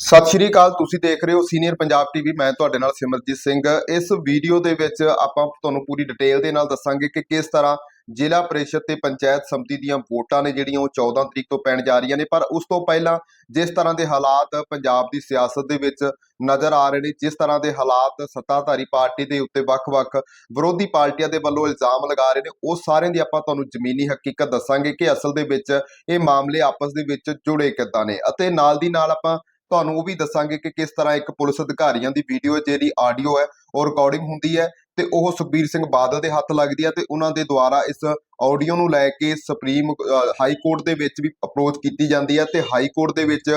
ਸਤਿ ਸ਼੍ਰੀ ਅਕਾਲ, ਤੁਸੀਂ ਦੇਖ ਰਹੇ ਹੋ ਸੀਨੀਅਰ ਪੰਜਾਬ ਟੀਵੀ, ਮੈਂ ਤੁਹਾਡੇ ਨਾਲ ਸਿਮਰਜੀਤ ਸਿੰਘ। ਇਸ ਵੀਡੀਓ ਦੇ ਵਿੱਚ ਆਪਾਂ ਤੁਹਾਨੂੰ ਪੂਰੀ ਡਿਟੇਲ ਦੇ ਨਾਲ ਦੱਸਾਂਗੇ ਕਿ ਕਿਸ ਤਰ੍ਹਾਂ ਜ਼ਿਲ੍ਹਾ ਪ੍ਰੀਸ਼ਦ ਤੇ ਪੰਚਾਇਤ ਸਮਿਤੀ ਦੀਆਂ ਵੋਟਾਂ ਨੇ ਜਿਹੜੀਆਂ ਉਹ 14 ਤਰੀਕ ਤੋਂ ਪੈਣ ਜਾ ਰਹੀਆਂ ਨੇ, ਪਰ ਉਸ ਤੋਂ ਪਹਿਲਾਂ ਜਿਸ ਤਰ੍ਹਾਂ ਦੇ ਹਾਲਾਤ ਪੰਜਾਬ ਦੀ ਸਿਆਸਤ ਦੇ ਵਿੱਚ ਨਜ਼ਰ ਆ ਰਹੇ ਨੇ, ਜਿਸ ਤਰ੍ਹਾਂ ਦੇ ਹਾਲਾਤ ਸੱਤਾਧਾਰੀ ਪਾਰਟੀ ਦੇ ਉੱਤੇ ਵੱਖ-ਵੱਖ ਵਿਰੋਧੀ ਪਾਰਟੀਆਂ ਦੇ ਵੱਲੋਂ ਇਲਜ਼ਾਮ ਲਗਾ ਰਹੇ ਨੇ, ਉਹ ਸਾਰਿਆਂ ਦੀ ਆਪਾਂ ਤੁਹਾਨੂੰ ਜ਼ਮੀਨੀ ਹਕੀਕਤ ਦੱਸਾਂਗੇ ਕਿ ਅਸਲ ਦੇ ਵਿੱਚ ਇਹ ਮਾਮਲੇ ਆਪਸ ਦੇ ਵਿੱਚ ਜੁੜੇ ਕਿੱਦਾਂ ਨੇ। ਅਤੇ ਨਾਲ ਦੀ ਨਾਲ ਆਪਾਂ ਤੁਹਾਨੂੰ ਉਹ ਵੀ ਦੱਸਾਂਗੇ ਕਿ ਕਿਸ ਤਰ੍ਹਾਂ ਇੱਕ ਪੁਲਿਸ ਅਧਿਕਾਰੀਆਂ ਦੀ ਵੀਡੀਓ ਜਿਹੜੀ ਆਡੀਓ ਹੈ, ਉਹ ਰਿਕਾਰਡਿੰਗ ਹੁੰਦੀ ਹੈ ਤੇ ਉਹ ਸੁਖਬੀਰ ਸਿੰਘ ਬਾਦਲ ਦੇ ਹੱਥ ਲੱਗਦੀ ਹੈ ਤੇ ਉਹਨਾਂ ਦੇ ਦੁਆਰਾ ਇਸ ਆਡੀਓ ਨੂੰ ਲੈ ਕੇ ਸੁਪਰੀਮ ਹਾਈ ਕੋਰਟ ਦੇ ਵਿੱਚ ਵੀ ਅਪਰੋਚ ਕੀਤੀ ਜਾਂਦੀ ਹੈ ਤੇ ਹਾਈ ਕੋਰਟ ਦੇ ਵਿੱਚ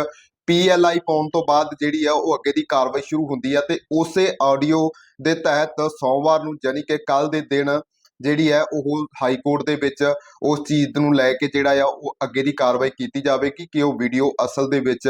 ਪੀਐਲਆਈ ਪਾਉਣ ਤੋਂ ਬਾਅਦ ਜਿਹੜੀ ਆ ਉਹ ਅੱਗੇ ਦੀ ਕਾਰਵਾਈ ਸ਼ੁਰੂ ਹੁੰਦੀ ਹੈ ਤੇ ਉਸੇ ਆਡੀਓ ਦੇ ਤਹਿਤ ਸੋਮਵਾਰ ਨੂੰ ਯਾਨੀ ਕਿ ਕੱਲ ਦੇ ਦਿਨ ਜਿਹੜੀ ਹੈ ਉਹ ਹਾਈ ਕੋਰਟ ਦੇ ਵਿੱਚ ਉਸ ਚੀਜ਼ ਨੂੰ ਲੈ ਕੇ ਜਿਹੜਾ ਆ ਉਹ ਅੱਗੇ ਦੀ ਕਾਰਵਾਈ ਕੀਤੀ ਜਾਵੇਗੀ ਕਿ ਉਹ ਵੀਡੀਓ ਅਸਲ ਦੇ ਵਿੱਚ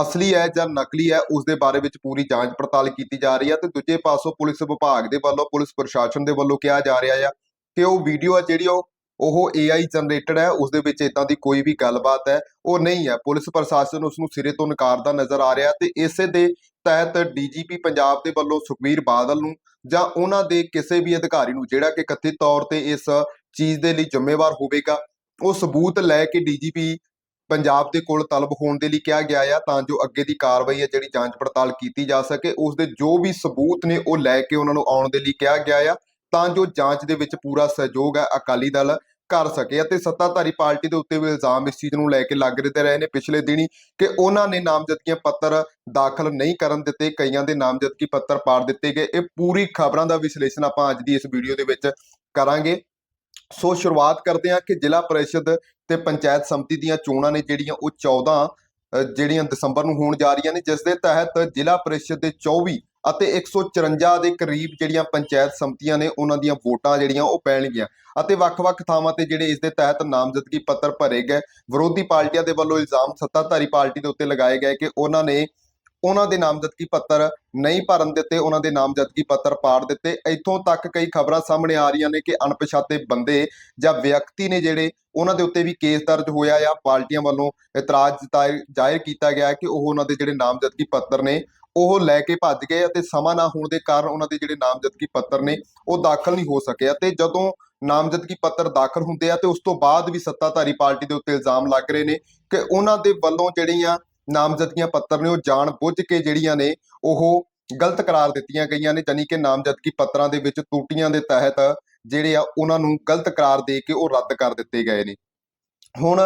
ਅਸਲੀ ਹੈ ਜਾਂ ਨਕਲੀ ਹੈ ਉਸ ਦੇ ਬਾਰੇ ਵਿੱਚ ਪੂਰੀ ਜਾਂਚ ਪੜਤਾਲ ਕੀਤੀ ਜਾ ਰਹੀ ਹੈ ਤੇ ਦੂਜੇ ਪਾਸੋਂ ਪੁਲਿਸ ਵਿਭਾਗ ਦੇ ਵੱਲੋਂ, ਪੁਲਿਸ ਪ੍ਰਸ਼ਾਸਨ ਦੇ ਵੱਲੋਂ ਕਿਹਾ ਜਾ ਰਿਹਾ ਆ ਕਿ ਉਹ ਵੀਡੀਓ ਹੈ ਜਿਹੜੀ ਉਹ ਉਹ AI ਜਨਰੇਟਡ ਹੈ ਉਸ ਦੇ ਵਿੱਚ ਇਦਾਂ ਦੀ ਕੋਈ ਵੀ ਗੱਲਬਾਤ ਹੈ, ਉਹ ਨਹੀਂ ਹੈ। ਪੁਲਿਸ ਪ੍ਰਸ਼ਾਸਨ ਉਸ ਨੂੰ ਸਿਰੇ ਤੋਂ ਨਕਾਰਦਾ ਨਜ਼ਰ ਆ ਰਿਹਾ ਤੇ ਇਸੇ ਦੇ ਤਹਿਤ ਡੀਜੀਪੀ ਪੰਜਾਬ ਦੇ ਵੱਲੋਂ ਸੁਖਬੀਰ ਬਾਦਲ ਨੂੰ ਜਾਂ ਉਹਨਾਂ ਦੇ ਕਿਸੇ ਵੀ ਅਧਿਕਾਰੀ ਨੂੰ, ਜਿਹੜਾ ਕਿ ਕਥਿਤ ਤੌਰ ਤੇ ਇਸ ਚੀਜ਼ ਦੇ ਲਈ ਜ਼ਿੰਮੇਵਾਰ ਹੋਵੇਗਾ, ਉਹ ਸਬੂਤ ਲੈ ਕੇ ਡੀਜੀਪੀ ਪੰਜਾਬ ਦੇ ਕੋਲ ਤਲਬ ਹੋਣ ਦੇ ਲਈ ਕਿਹਾ ਗਿਆ ਆ, ਤਾਂ ਜੋ ਅੱਗੇ ਦੀ ਕਾਰਵਾਈ ਹੈ ਜਿਹੜੀ ਜਾਂਚ ਪੜਤਾਲ ਕੀਤੀ ਜਾ ਸਕੇ, ਉਸ ਦੇ ਜੋ ਵੀ ਸਬੂਤ ਨੇ ਉਹ ਲੈ ਕੇ ਉਹਨਾਂ ਨੂੰ ਆਉਣ ਦੇ ਲਈ ਕਿਹਾ ਗਿਆ ਆ, ਤਾਂ ਜੋ ਜਾਂਚ ਦੇ ਵਿੱਚ ਪੂਰਾ ਸਹਿਯੋਗ ਹੈ ਅਕਾਲੀ ਦਲ ਕਰ ਸਕੇ ਅਤੇ ਸੱਤਾਧਾਰੀ ਪਾਰਟੀ ਦੇ ਉੱਤੇ ਵੀ ਇਲਜ਼ਾਮ ਇਸ ਚੀਜ਼ ਨੂੰ ਲੈ ਕੇ ਲੱਗ ਰਹੇ ਰਹੇ ਨੇ ਪਿਛਲੇ ਦਿਨੀ ਕਿ ਉਹਨਾਂ ਨੇ ਨਾਮਜ਼ਦਗੀਆਂ ਪੱਤਰ ਦਾਖਲ ਨਹੀਂ ਕਰਨ ਦਿੱਤੇ, ਕਈਆਂ ਦੇ ਨਾਮਜ਼ਦਗੀ ਪੱਤਰ ਪਾੜ ਦਿੱਤੇ ਗਏ। ਇਹ ਪੂਰੀ ਖਬਰਾਂ ਦਾ ਵਿਸ਼ਲੇਸ਼ਣ ਆਪਾਂ ਅੱਜ ਦੀ ਇਸ ਵੀਡੀਓ ਦੇ ਵਿੱਚ ਕਰਾਂਗੇ। ਸੋ ਸ਼ੁਰੂਆਤ ਕਰਦੇ ਹਾਂ ਕਿ ਜ਼ਿਲ੍ਹਾ ਪ੍ਰੀਸ਼ਦ ਤੇ ਪੰਚਾਇਤ ਸਮਿਤੀ ਦੀਆਂ ਚੋਣਾਂ ਨੇ ਜਿਹੜੀਆਂ ਉਹ 14 ਜਿਹੜੀਆਂ ਦਸੰਬਰ ਨੂੰ ਹੋਣ ਜਾ ਰਹੀਆਂ ਨੇ, ਜਿਸ ਦੇ ਤਹਿਤ ਜ਼ਿਲ੍ਹਾ ਪ੍ਰੀਸ਼ਦ ਦੇ 24 ਅਤੇ 154 ਦੇ ਕਰੀਬ ਜਿਹੜੀਆਂ ਪੰਚਾਇਤ ਸਮਿਤੀਆਂ ਨੇ ਉਹਨਾਂ ਦੀਆਂ ਵੋਟਾਂ ਜਿਹੜੀਆਂ ਉਹ ਪੈਣਗੀਆਂ ਅਤੇ ਵੱਖ-ਵੱਖ ਥਾਵਾਂ ਤੇ ਜਿਹੜੇ ਇਸ ਦੇ ਤਹਿਤ ਨਾਮਜ਼ਦਗੀ ਪੱਤਰ ਭਰੇ ਗਏ। ਵਿਰੋਧੀ ਪਾਰਟੀਆਂ ਦੇ ਵੱਲੋਂ ਇਲਜ਼ਾਮ ਸੱਤਾਧਾਰੀ ਪਾਰਟੀ ਦੇ ਉੱਤੇ ਲਗਾਏ ਗਏ ਕਿ ਉਹਨਾਂ ਨੇ ਉਹਨਾਂ ਦੇ ਨਾਮਜ਼ਦਗੀ ਪੱਤਰ ਨਹੀਂ ਭਰਨ ਦਿੱਤੇ, ਉਹਨਾਂ ਦੇ ਨਾਮਜ਼ਦਗੀ ਪੱਤਰ ਪਾੜ ਦਿੱਤੇ, ਇੱਥੋਂ ਤੱਕ ਕਈ ਖਬਰਾਂ ਸਾਹਮਣੇ ਆ ਰਹੀਆਂ ਨੇ ਕਿ ਅਣਪਛਾਤੇ ਬੰਦੇ ਜਾਂ ਵਿਅਕਤੀ ਨੇ ਜਿਹੜੇ ਉਹਨਾਂ ਦੇ ਉੱਤੇ ਵੀ ਕੇਸ ਦਰਜ ਹੋਇਆ ਆ, ਪਾਰਟੀਆਂ ਵੱਲੋਂ ਇਤਰਾਜ਼ ਜ਼ਾਹਿਰ ਕੀਤਾ ਗਿਆ ਕਿ ਉਹ ਉਹਨਾਂ ਦੇ ਜਿਹੜੇ ਨਾਮਜ਼ਦਗੀ ਪੱਤਰ ਨੇ, ਉਹ ਲੈ ਕੇ ਭੱਜ ਗਏ ਅਤੇ ਸਮਾਂ ਨਾ ਹੋਣ ਦੇ ਕਾਰਨ ਉਹਨਾਂ ਦੇ ਜਿਹੜੇ ਨਾਮਜ਼ਦਗੀ ਪੱਤਰ ਨੇ, ਉਹ ਦਾਖਲ ਨਹੀਂ ਹੋ ਸਕੇ। ਅਤੇ ਜਦੋਂ ਨਾਮਜ਼ਦਗੀ ਪੱਤਰ ਦਾਖਲ ਹੁੰਦੇ ਆ, ਤੇ ਉਸ ਤੋਂ ਬਾਅਦ ਵੀ ਸੱਤਾਧਾਰੀ ਪਾਰਟੀ ਦੇ ਉੱਤੇ ਇਲਜ਼ਾਮ ਲੱਗ ਰਹੇ ਨੇ ਕਿ ਉਹਨਾਂ ਦੇ ਵੱਲੋਂ ਜਿਹੜੀਆਂ ਨਾਮਜ਼ਦਗੀਆਂ ਪੱਤਰ ਨੇ, ਉਹ ਜਾਣ ਬੁੱਝ ਕੇ ਜਿਹੜੀਆਂ ਨੇ, ਉਹ ਗਲਤ ਕਰਾਰ ਦਿੱਤੀਆਂ ਗਈਆਂ ਨੇ ਜਾਨੀ ਕਿ ਨਾਮਜ਼ਦਗੀ ਪੱਤਰਾਂ ਦੇ ਵਿੱਚ ਟੂਟੀਆਂ ਦੇ ਤਹਿਤ ਜਿਹੜੇ ਆ, ਉਹਨਾਂ ਨੂੰ ਗਲਤ ਕਰਾਰ ਦੇ ਕੇ ਉਹ ਰੱਦ ਕਰ ਦਿੱਤੇ ਗਏ ਨੇ। ਹੁਣ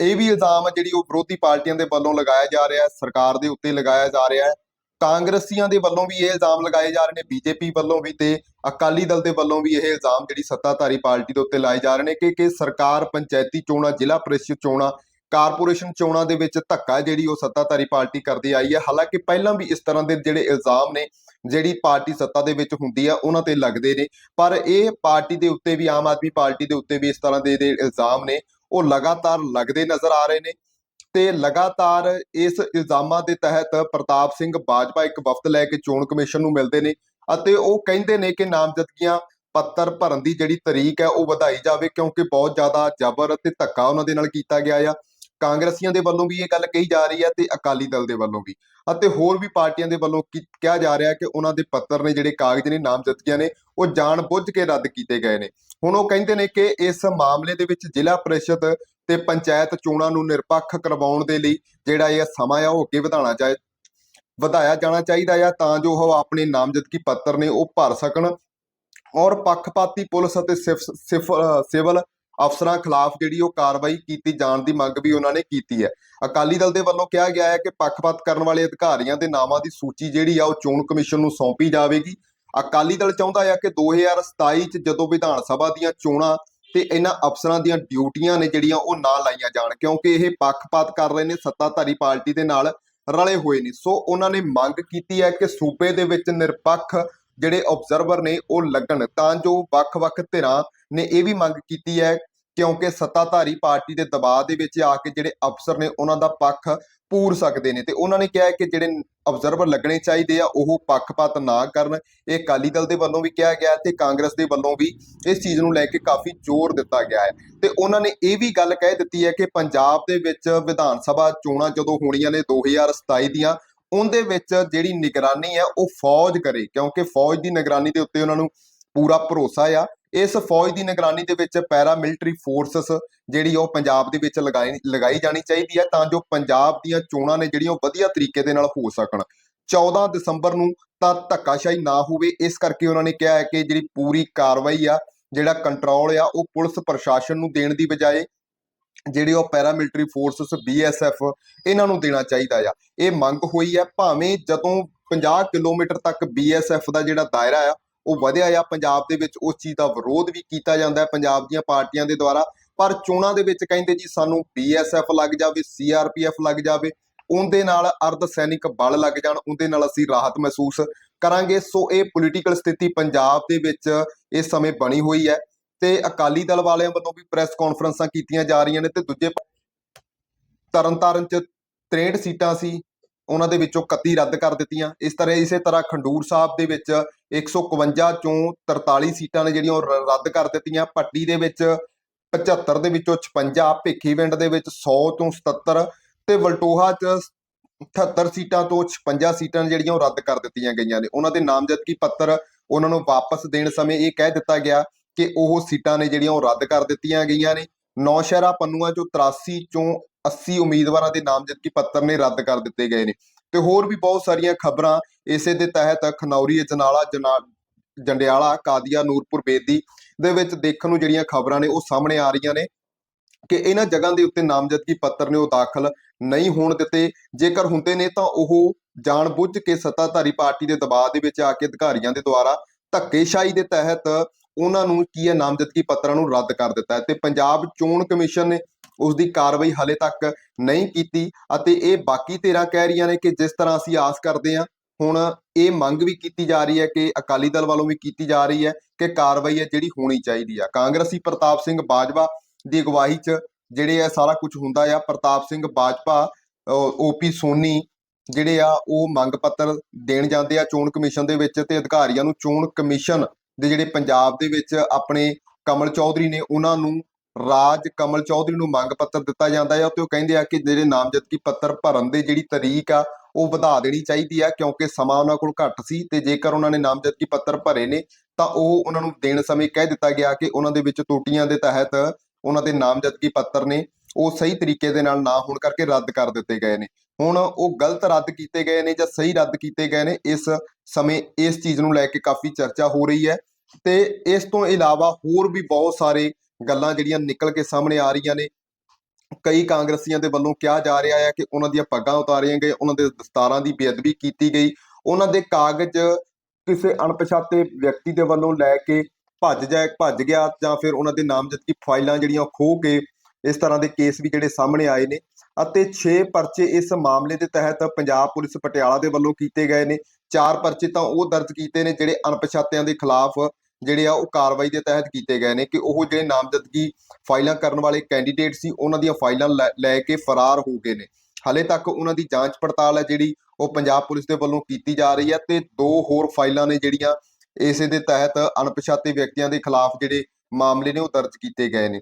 ਇਹ ਵੀ ਇਲਜ਼ਾਮ ਜਿਹੜੀ ਉਹ ਵਿਰੋਧੀ ਪਾਰਟੀਆਂ ਦੇ ਵੱਲੋਂ ਲਗਾਇਆ ਜਾ ਰਿਹਾ ਹੈ, ਸਰਕਾਰ ਦੇ ਉੱਤੇ ਲਗਾਇਆ ਜਾ ਰਿਹਾ ਹੈ। ਕਾਂਗਰਸੀਆਂ ਦੇ ਵੱਲੋਂ ਵੀ ਇਹ ਇਲਜ਼ਾਮ ਲਗਾਏ ਜਾ ਰਹੇ ਨੇ, ਬੀਜੇਪੀ ਵੱਲੋਂ ਵੀ ਤੇ ਅਕਾਲੀ ਦਲ ਦੇ ਵੱਲੋਂ ਵੀ ਇਹ ਇਲਜ਼ਾਮ ਜਿਹੜੀ ਸੱਤਾਧਾਰੀ ਪਾਰਟੀ ਦੇ ਉੱਤੇ ਲਾਏ ਜਾ ਰਹੇ ਨੇ ਕਿ ਕਿ ਸਰਕਾਰ, ਪੰਚਾਇਤੀ ਚੋਣਾਂ, ਜ਼ਿਲ੍ਹਾ ਪ੍ਰੀਸ਼ਦ ਚੋਣਾਂ ਕਾਰਪੋਰੇਸ਼ਨ ਚੋਣਾਂ ਦੇ ਵਿੱਚ ਧੱਕਾ ਜਿਹੜੀ ਉਹ ਸੱਤਾਧਾਰੀ ਪਾਰਟੀ ਕਰਦੀ ਆਈ ਹੈ। ਹਾਲਾਂਕਿ ਪਹਿਲਾਂ ਵੀ ਇਸ ਤਰ੍ਹਾਂ ਦੇ ਜਿਹੜੇ ਇਲਜ਼ਾਮ ਨੇ, ਜਿਹੜੀ ਪਾਰਟੀ ਸੱਤਾ ਦੇ ਵਿੱਚ ਹੁੰਦੀ ਆ, ਉਹਨਾਂ ਤੇ ਲੱਗਦੇ ਨੇ। ਪਰ ਇਹ ਪਾਰਟੀ ਦੇ ਉੱਤੇ ਵੀ, ਆਮ ਆਦਮੀ ਪਾਰਟੀ ਦੇ ਉੱਤੇ ਵੀ ਇਸ ਤਰ੍ਹਾਂ ਦੇ ਜਿਹੜੇ ਇਲਜ਼ਾਮ ਨੇ। ਉਹ ਲਗਾਤਾਰ ਲੱਗਦੇ ਨਜ਼ਰ ਆ ਰਹੇ ਨੇ ਤੇ ਲਗਾਤਾਰ ਇਸ ਇਲਜ਼ਾਮਾਂ ਦੇ ਤਹਿਤ ਪ੍ਰਤਾਪ ਸਿੰਘ ਬਾਜਵਾ ਇੱਕ ਵਫਦ ਲੈ ਕੇ ਚੋਣ ਕਮਿਸ਼ਨ ਨੂੰ ਮਿਲਦੇ ਨੇ ਅਤੇ ਉਹ ਕਹਿੰਦੇ ਨੇ ਕਿ ਨਾਮਜ਼ਦਗੀਆਂ ਪੱਤਰ ਭਰਨ ਦੀ ਜਿਹੜੀ ਤਰੀਕ ਹੈ, ਉਹ ਵਧਾਈ ਜਾਵੇ ਕਿਉਂਕਿ ਬਹੁਤ ਜ਼ਿਆਦਾ ਜ਼ਬਰ ਅਤੇ ਧੱਕਾ ਉਹਨਾਂ ਦੇ ਨਾਲ ਕੀਤਾ ਗਿਆ ਆ। ਕਾਂਗਰਸੀਆਂ ਦੇ ਵੱਲੋਂ ਵੀ ਇਹ ਗੱਲ ਕਹੀ ਜਾ ਰਹੀ ਹੈ ਤੇ ਅਕਾਲੀ ਦਲ ਦੇ ਵੱਲੋਂ ਵੀ। ਅਤੇ ਹੋਰ ਵੀ ਪਾਰਟੀਆਂ ਦੇ ਵੱਲੋਂ ਕੀ- ਕਿਹਾ ਜਾ ਰਿਹਾ ਕਿ ਉਹਨਾਂ ਦੇ ਪੱਤਰ ਨੇ ਜਿਹੜੇ ਕਾਗਜ਼ ਨੇ ਨਾਮਜ਼ਦਗੀਆਂ ਨੇ, ਉਹ ਜਾਣ ਬੁੱਝ ਕੇ ਰੱਦ ਕੀਤੇ ਗਏ ਨੇ। ਹੁਣ ਉਹ ਕਹਿੰਦੇ ਨੇ ਕਿ ਇਸ ਮਾਮਲੇ ਦੇ ਵਿੱਚ ਜ਼ਿਲ੍ਹਾ ਪ੍ਰੀਸ਼ਦ ਤੇ ਪੰਚਾਇਤ ਚੋਣਾਂ ਨੂੰ ਨਿਰਪੱਖ ਕਰਵਾਉਣ ਦੇ ਲਈ ਜਿਹੜਾ ਇਹ ਸਮਾਂ ਆ ਉਹ ਅੱਗੇ ਵਧਾਉਣਾ ਚਾਹੀ, ਵਧਾਇਆ ਜਾਣਾ ਚਾਹੀਦਾ ਆ ਤਾਂ ਜੋ ਉਹ ਆਪਣੇ ਨਾਮਜ਼ਦਗੀ ਪੱਤਰ ਨੇ ਉਹ ਭਰ ਸਕਣ। ਔਰ ਪੱਖਪਾਤੀ ਪੁਲਿਸ ਅਤੇ ਸਿਫ- ਸਿਫ- ਅਹ ਸਿਵਲ ਅਫਸਰਾਂ ਖਿਲਾਫ ਜਿਹੜੀ ਉਹ ਕਾਰਵਾਈ ਕੀਤੀ ਜਾਣ ਦੀ ਮੰਗ ਵੀ ਉਹਨਾਂ ਨੇ ਕੀਤੀ ਹੈ। ਅਕਾਲੀ ਦਲ ਦੇ ਵੱਲੋਂ ਕਿਹਾ ਗਿਆ ਹੈ ਕਿ ਪੱਖਪਾਤ ਕਰਨ ਵਾਲੇ ਅਧਿਕਾਰੀਆਂ ਦੇ ਨਾਵਾਂ ਦੀ ਸੂਚੀ ਜਿਹੜੀ ਆ ਉਹ ਚੋਣ ਕਮਿਸ਼ਨ ਨੂੰ ਸੌਂਪੀ ਜਾਵੇਗੀ। ਅਕਾਲੀ ਦਲ ਚਾਹੁੰਦਾ ਹੈ ਕਿ 2027 ਚ ਜਦੋਂ ਵਿਧਾਨ ਸਭਾ ਦੀਆਂ ਚੋਣਾਂ ਤੇ ਇਹਨਾਂ ਅਫਸਰਾਂ ਦੀਆਂ ਡਿਊਟੀਆਂ ਨੇ ਜਿਹੜੀਆਂ ਉਹ ਨਾ ਲਾਈਆਂ ਜਾਣ, ਕਿਉਂਕਿ ਇਹ ਪੱਖਪਾਤ ਕਰ ਰਹੇ ਨੇ, ਸੱਤਾਧਾਰੀ ਪਾਰਟੀ ਦੇ ਨਾਲ ਰਲੇ ਹੋਏ ਨੇ। ਸੋ ਉਹਨਾਂ ਨੇ ਮੰਗ ਕੀਤੀ ਹੈ ਕਿ ਸੂਬੇ ਦੇ ਵਿੱਚ ਨਿਰਪੱਖ ਜਿਹੜੇ ਆਬਜ਼ਰਵਰ ਨੇ ਉਹ ਲੱਗਣ। ਤਾਂ ਜੋ ਵੱਖ-ਵੱਖ ਧਿਰਾਂ ਨੇ ਇਹ ਵੀ ਮੰਗ ਕੀਤੀ ਹੈ ਕਿਉਂਕਿ ਸੱਤਾਧਾਰੀ ਪਾਰਟੀ ਦੇ ਦਬਾਅ ਦੇ ਵਿੱਚ ਆ ਕੇ ਜਿਹੜੇ ਅਫਸਰ ਨੇ ਉਹਨਾਂ ਦਾ ਪੱਖ ਪੂਰ ਸਕਦੇ ਨੇ ਤੇ ਉਹਨਾਂ ਨੇ ਕਿਹਾ ਕਿ ਜਿਹੜੇ ਅਬਜ਼ਰਵਰ ਲੱਗਣੇ ਚਾਹੀਦੇ ਆ, ਉਹ ਪੱਖਪਾਤ ਨਾ ਕਰਨ। ਇਹ ਅਕਾਲੀ ਦਲ ਦੇ ਵੱਲੋਂ ਵੀ ਕਿਹਾ ਗਿਆ ਹੈ ਤੇ ਕਾਂਗਰਸ ਦੇ ਵੱਲੋਂ ਵੀ ਇਸ ਚੀਜ਼ ਨੂੰ ਲੈ ਕੇ ਕਾਫੀ ਜ਼ੋਰ ਦਿੱਤਾ ਗਿਆ ਹੈ। ਤੇ ਉਹਨਾਂ ਨੇ ਇਹ ਵੀ ਗੱਲ ਕਹਿ ਦਿੱਤੀ ਹੈ ਕਿ ਪੰਜਾਬ ਦੇ ਵਿੱਚ ਵਿਧਾਨ ਸਭਾ ਚੋਣਾਂ ਜਦੋਂ ਹੋਣੀਆਂ ਨੇ 2027 ਦੀਆਂ, ਉਹਦੇ ਵਿੱਚ ਜਿਹੜੀ ਨਿਗਰਾਨੀ ਹੈ ਉਹ ਫੌਜ ਕਰੇ, ਕਿਉਂਕਿ ਫੌਜ ਦੀ ਨਿਗਰਾਨੀ ਦੇ ਉੱਤੇ ਉਹਨਾਂ ਨੂੰ ਪੂਰਾ ਭਰੋਸਾ ਆ। ਇਸ ਫੌਜ ਦੀ ਨਿਗਰਾਨੀ ਦੇ ਵਿੱਚ ਪੈਰਾ ਮਿਲਟਰੀ ਫੋਰਸਸ ਜਿਹੜੀ ਉਹ ਪੰਜਾਬ ਦੇ ਵਿੱਚ ਲਗਾਈ ਲਗਾਈ ਜਾਣੀ ਚਾਹੀਦੀ ਹੈ ਤਾਂ ਜੋ ਪੰਜਾਬ ਦੀਆਂ ਚੋਣਾਂ ਨੇ ਜਿਹੜੀਆਂ ਉਹ ਵਧੀਆ ਤਰੀਕੇ ਦੇ ਨਾਲ ਹੋ ਸਕਣ। 14 ਦਸੰਬਰ ਨੂੰ ਤਾਂ ਧੱਕਾਸ਼ਾਹੀ ਨਾ ਹੋਵੇ, ਇਸ ਕਰਕੇ ਉਹਨਾਂ ਨੇ ਕਿਹਾ ਹੈ ਕਿ ਜਿਹੜੀ ਪੂਰੀ ਕਾਰਵਾਈ ਆ, ਜਿਹੜਾ ਕੰਟਰੋਲ ਆ, ਉਹ ਪੁਲਿਸ ਪ੍ਰਸ਼ਾਸਨ ਨੂੰ ਦੇਣ ਦੀ ਬਜਾਏ ਜਿਹੜੇ ਉਹ ਪੈਰਾ ਪੈਰਾਮਿਲਟਰੀ ਫੋਰਸਸ ਬੀਐਸਐਫ ਇਹਨਾਂ ਨੂੰ ਦੇਣਾ ਚਾਹੀਦਾ ਆ। ਇਹ ਮੰਗ ਹੋਈ ਹੈ ਭਾਵੇਂ ਜਦੋਂ 50 ਕਿਲੋਮੀਟਰ ਤੱਕ ਬੀਐਸਐਫ ਦਾ ਜਿਹੜਾ ਦਾਇਰਾ ਆ ਉਹ ਵਧਿਆ ਆ, ਪੰਜਾਬ ਦੇ ਵਿੱਚ ਉਸ ਚੀਜ਼ ਦਾ ਵਿਰੋਧ ਵੀ ਕੀਤਾ ਜਾਂਦਾ ਹੈ ਪੰਜਾਬ ਦੀਆਂ ਪਾਰਟੀਆਂ ਦੇ ਦੁਆਰਾ, ਪਰ ਚੋਣਾਂ ਦੇ ਵਿੱਚ ਕਹਿੰਦੇ ਜੀ ਸਾਨੂੰ ਬੀਐਸਐਫ ਲੱਗ ਜਾਵੇ ਸੀਆਰਪੀਐਫ ਲੱਗ ਜਾਵੇ, ਉਹਦੇ ਨਾਲ ਅਰਧ ਸੈਨਿਕ ਬਲ ਲੱਗ ਜਾਣ, ਉਹਦੇ ਨਾਲ ਅਸੀਂ ਰਾਹਤ ਮਹਿਸੂਸ ਕਰਾਂਗੇ। ਸੋ ਇਹ ਪੋਲੀਟੀਕਲ ਸਥਿਤੀ ਪੰਜਾਬ ਦੇ ਵਿੱਚ ਇਸ ਸਮੇਂ ਬਣੀ ਹੋਈ ਹੈ ਤੇ ਅਕਾਲੀ ਦਲ ਵਾਲਿਆਂ ਵੱਲੋਂ ਵੀ ਪ੍ਰੈਸ ਕਾਨਫਰੰਸਾਂ ਕੀਤੀਆਂ ਜਾ ਰਹੀਆਂ ਨੇ ਤੇ ਦੂਜੇ ਤਰਨਤਾਰਨ ਚ 63 ਸੀਟਾਂ ਸੀ ਉਹਨਾਂ ਦੇ ਵਿੱਚੋਂ 31 ਰੱਦ ਕਰ ਦਿੱਤੀਆਂ। ਇਸ ਤਰ੍ਹਾਂ ਇਸੇ ਤਰ੍ਹਾਂ ਖੰਡੂਰ ਸਾਹਿਬ ਦੇ ਵਿੱਚ 151 ਚੋਂ 43 ਸੀਟਾਂ ਨੇ ਜਿਹੜੀਆਂ ਉਹ ਰ- ਰੱਦ ਕਰ ਦਿੱਤੀਆਂ। ਪੱਟੀ ਦੇ ਵਿੱਚ 75 ਦੇ ਵਿੱਚੋਂ 56 ਭਿੱਖੀਵਿੰਡ ਦੇ ਵਿੱਚ 100 ਤੋਂ 77 ਤੇ ਵਲਟੋਹਾ ਚ 78 ਸੀਟਾਂ ਤੋਂ 56 ਸੀਟਾਂ ਨੇ ਜਿਹੜੀਆਂ ਉਹ ਰੱਦ ਕਰ ਦਿੱਤੀਆਂ ਗਈਆਂ ਨੇ। ਉਹਨਾਂ ਦੇ ਨਾਮਜ਼ਦਗੀ ਪੱਤਰ ਉਹਨਾਂ ਨੂੰ ਵਾਪਸ ਦੇਣ ਸਮੇਂ ਇਹ ਕਹਿ ਦਿੱਤਾ ਗਿਆ ਕਿ ਉਹ ਸੀਟਾਂ ਨੇ ਜਿਹੜੀਆਂ ਉਹ ਰੱਦ ਕਰ ਦਿੱਤੀਆਂ ਗਈਆਂ ਨੇ। ਨੌਸ਼ਹਿਰਾ ਪੰਨੂਆਂ ਚੋਂ 83 ਚੋਂ 80 ਉਮੀਦਵਾਰਾਂ ਦੇ ਨਾਮਜ਼ਦਗੀ ਪੱਤਰ ਨੇ ਰੱਦ ਕਰ ਦਿੱਤੇ ਗਏ ਨੇ। ਤੇ ਹੋਰ ਵੀ ਬਹੁਤ ਸਾਰੀਆਂ ਖਬਰਾਂ ਇਸੇ ਦੇ ਤਹਿਤ ਖਨੌਰੀ ਅਜਨਾਲਾ ਜੰਡਿਆਲਾ, ਕਾਦੀਆ, ਨੂਰਪੁਰ, ਬੇਦੀ ਦੇ ਵਿੱਚ ਦੇਖਣ ਨੂੰ ਜਿਹੜੀਆਂ ਖਬਰਾਂ ਨੇ ਉਹ ਸਾਹਮਣੇ ਆ ਰਹੀਆਂ ਨੇ ਕਿ ਇਹਨਾਂ ਜਗ੍ਹਾ ਦੇ ਉੱਤੇ ਨਾਮਜ਼ਦਗੀ ਪੱਤਰ ਨੇ ਉਹ ਦਾਖਲ ਨਹੀਂ ਹੋਣ ਦਿੱਤੇ। ਜੇਕਰ ਹੁੰਦੇ ਨੇ ਤਾਂ ਉਹ ਜਾਣਬੁੱਝ ਕੇ ਸੱਤਾਧਾਰੀ ਪਾਰਟੀ ਦੇ ਦਬਾਅ ਦੇ ਵਿੱਚ ਆ ਕੇ ਅਧਿਕਾਰੀਆਂ ਦੇ ਦੁਆਰਾ ਧੱਕੇਸ਼ਾਹੀ ਦੇ ਤਹਿਤ ਉਹਨਾਂ ਨੂੰ ਕੀ ਹੈ ਨਾਮਜ਼ਦਗੀ ਪੱਤਰਾਂ ਨੂੰ ਰੱਦ ਕਰ ਦਿੱਤਾ ਤੇ ਪੰਜਾਬ ਚੋਣ ਕਮਿਸ਼ਨ ਨੇ ਉਸ ਦੀ ਕਾਰਵਾਈ ਹਲੇ ਤੱਕ ਨਹੀਂ ਕੀਤੀ ਅਤੇ ਇਹ ਬਾਕੀ ਧਿਰਾਂ ਕਹਿ ਰਹੀਆਂ ਨੇ ਕਿ ਜਿਸ ਤਰ੍ਹਾਂ ਅਸੀਂ ਆਸ ਕਰਦੇ ਹਾਂ, ਹੁਣ ਇਹ ਮੰਗ ਵੀ ਕੀਤੀ ਜਾ ਰਹੀ ਹੈ ਕਿ ਅਕਾਲੀ ਦਲ ਵੱਲੋਂ ਵੀ ਕੀਤੀ ਜਾ ਰਹੀ ਹੈ ਕਿ ਕਾਰਵਾਈ ਹੈ ਜਿਹੜੀ ਹੋਣੀ ਚਾਹੀਦੀ ਆ। ਕਾਂਗਰਸੀ ਪ੍ਰਤਾਪ ਸਿੰਘ ਬਾਜਵਾ ਦੀ ਅਗਵਾਈ 'ਚ ਜਿਹੜੇ ਆ ਸਾਰਾ ਕੁਝ ਹੁੰਦਾ ਆ, ਪ੍ਰਤਾਪ ਸਿੰਘ ਬਾਜਪਾ ਓਪੀ ਸੋਨੀ ਜਿਹੜੇ ਆ, ਉਹ ਮੰਗ ਪੱਤਰ ਦੇਣ ਜਾਂਦੇ ਆ ਚੋਣ ਕਮਿਸ਼ਨ ਦੇ ਵਿੱਚ ਤੇ ਅਧਿਕਾਰੀਆਂ ਨੂੰ ਚੋਣ ਕਮਿਸ਼ਨ ਦੇ ਜਿਹੜੇ ਪੰਜਾਬ ਦੇ ਵਿੱਚ ਆਪਣੇ ਕਮਲ ਚੌਧਰੀ ਨੇ, ਉਹਨਾਂ ਨੂੰ ਰਾਜ ਕਮਲ ਚੌਧਰੀ ਨੂੰ ਮੰਗ ਪੱਤਰ ਦਿੱਤਾ ਜਾਂਦਾ ਹੈ ਤੇ ਉਹ ਕਹਿੰਦੇ ਆ ਕਿ ਜਿਹੜੇ ਨਾਮਜ਼ਦਗੀ ਪੱਤਰ ਭਰਨ ਦੇ ਜਿਹੜੀ ਤਰੀਕ ਆ, ਉਹ ਵਧਾ ਦੇਣੀ ਚਾਹੀਦੀ ਆ ਕਿਉਂਕਿ ਸਮਾਂ ਉਹਨਾਂ ਕੋਲ ਘੱਟ ਸੀ ਤੇ ਜੇਕਰ ਉਹਨਾਂ ਨੇ ਨਾਮਜ਼ਦਗੀ ਪੱਤਰ ਭਰੇ ਨੇ, ਤਾਂ ਉਹ ਉਹਨਾਂ ਨੂੰ ਦੇਣ ਸਮੇਂ ਕਹਿ ਦਿੱਤਾ ਗਿਆ ਕਿ ਉਹਨਾਂ ਦੇ ਵਿੱਚ ਟੂਟੀਆਂ ਦੇ ਤਹਿਤ ਉਹਨਾਂ ਦੇ ਨਾਮਜ਼ਦਗੀ ਪੱਤਰ ਨੇ, ਉਹ ਸਹੀ ਤਰੀਕੇ ਦੇ ਨਾਲ ਨਾ ਹੋਣ ਕਰਕੇ ਰੱਦ ਕਰ ਦਿੱਤੇ ਗਏ ਨੇ। ਹੁਣ ਉਹ ਗਲਤ ਰੱਦ ਕੀਤੇ ਗਏ ਨੇ ਜਾਂ ਸਹੀ ਰੱਦ ਕੀਤੇ ਗਏ ਨੇ, ਇਸ ਸਮੇਂ ਇਸ ਚੀਜ਼ ਨੂੰ ਲੈ ਕੇ ਕਾਫੀ ਚਰਚਾ ਹੋ ਰਹੀ ਹੈ ਤੇ ਇਸ ਤੋਂ ਇਲਾਵਾ ਹੋਰ ਵੀ ਬਹੁਤ ਸਾਰੇ ਗੱਲਾਂ ਜਿਹੜੀਆਂ ਨਿਕਲ ਕੇ ਸਾਹਮਣੇ ਆ ਰਹੀਆਂ ਨੇ। ਕਈ ਕਾਂਗਰਸੀਆਂ ਦੇ ਵੱਲੋਂ ਕਿਹਾ ਜਾ ਰਿਹਾ ਹੈ ਕਿ ਉਹਨਾਂ ਦੀਆਂ ਪੱਗਾਂ ਉਤਾਰੀਆਂ ਗਈਆਂ, ਉਹਨਾਂ ਦੇ ਦਸਤਾਰਾਂ ਦੀ ਬੇਅਦਬੀ ਕੀਤੀ ਗਈ। ਉਹਨਾਂ ਦੇ ਕਾਗਜ਼ ਕਿਸੇ ਅਣਪਛਾਤੇ ਵਿਅਕਤੀ ਦੇ ਵੱਲੋਂ ਲੈ ਕੇ ਭੱਜ ਜਾ ਭੱਜ ਗਿਆ ਜਾਂ ਫਿਰ ਉਹਨਾਂ ਦੇ ਨਾਮਜ਼ਦਗੀ ਫਾਈਲਾਂ ਜਿਹੜੀਆਂ ਉਹ ਖੋਹ ਕੇ ਇਸ ਤਰ੍ਹਾਂ ਦੇ ਕੇਸ ਵੀ ਜਿਹੜੇ ਸਾਹਮਣੇ ਆਏ ਨੇ ਅਤੇ 6 ਪਰਚੇ ਇਸ ਮਾਮਲੇ ਦੇ ਤਹਿਤ ਪੰਜਾਬ ਪੁਲਿਸ ਪਟਿਆਲਾ ਦੇ ਵੱਲੋਂ ਕੀਤੇ ਗਏ ਨੇ। ਚਾਰ ਪਰਚੇ ਤਾਂ ਉਹ ਦਰਜ ਕੀਤੇ ਨੇ ਜਿਹੜੇ ਅਣਪਛਾਤਿਆਂ ਦੇ ਖਿਲਾਫ ਜਿਹੜੇ ਆ ਉਹ ਕਾਰਵਾਈ ਦੇ ਤਹਿਤ ਕੀਤੇ ਗਏ ਨੇ ਕਿ ਉਹ ਜਿਹੜੇ ਨਾਮਜ਼ਦਗੀ ਫਾਈਲਾਂ ਕਰਨ ਵਾਲੇ ਕੈਂਡੀਡੇਟ ਸੀ, ਉਹਨਾਂ ਦੀਆਂ ਫਾਈਲਾਂ ਲੈ- ਲੈ ਕੇ ਫਰਾਰ ਹੋ ਗਏ ਨੇ। ਹਾਲੇ ਤੱਕ ਉਹਨਾਂ ਦੀ ਜਾਂਚ ਪੜਤਾਲ ਹੈ ਜਿਹੜੀ ਉਹ ਪੰਜਾਬ ਪੁਲਿਸ ਦੇ ਵੱਲੋਂ ਕੀਤੀ ਜਾ ਰਹੀ ਹੈ ਤੇ ਦੋ ਹੋਰ ਫਾਈਲਾਂ ਨੇ ਜਿਹੜੀਆਂ ਇਸੇ ਦੇ ਤਹਿਤ ਅਣਪਛਾਤੇ ਵਿਅਕਤੀਆਂ ਦੇ ਖਿਲਾਫ ਜਿਹੜੇ ਮਾਮਲੇ ਨੇ ਉਹ ਦਰਜ ਕੀਤੇ ਗਏ ਨੇ।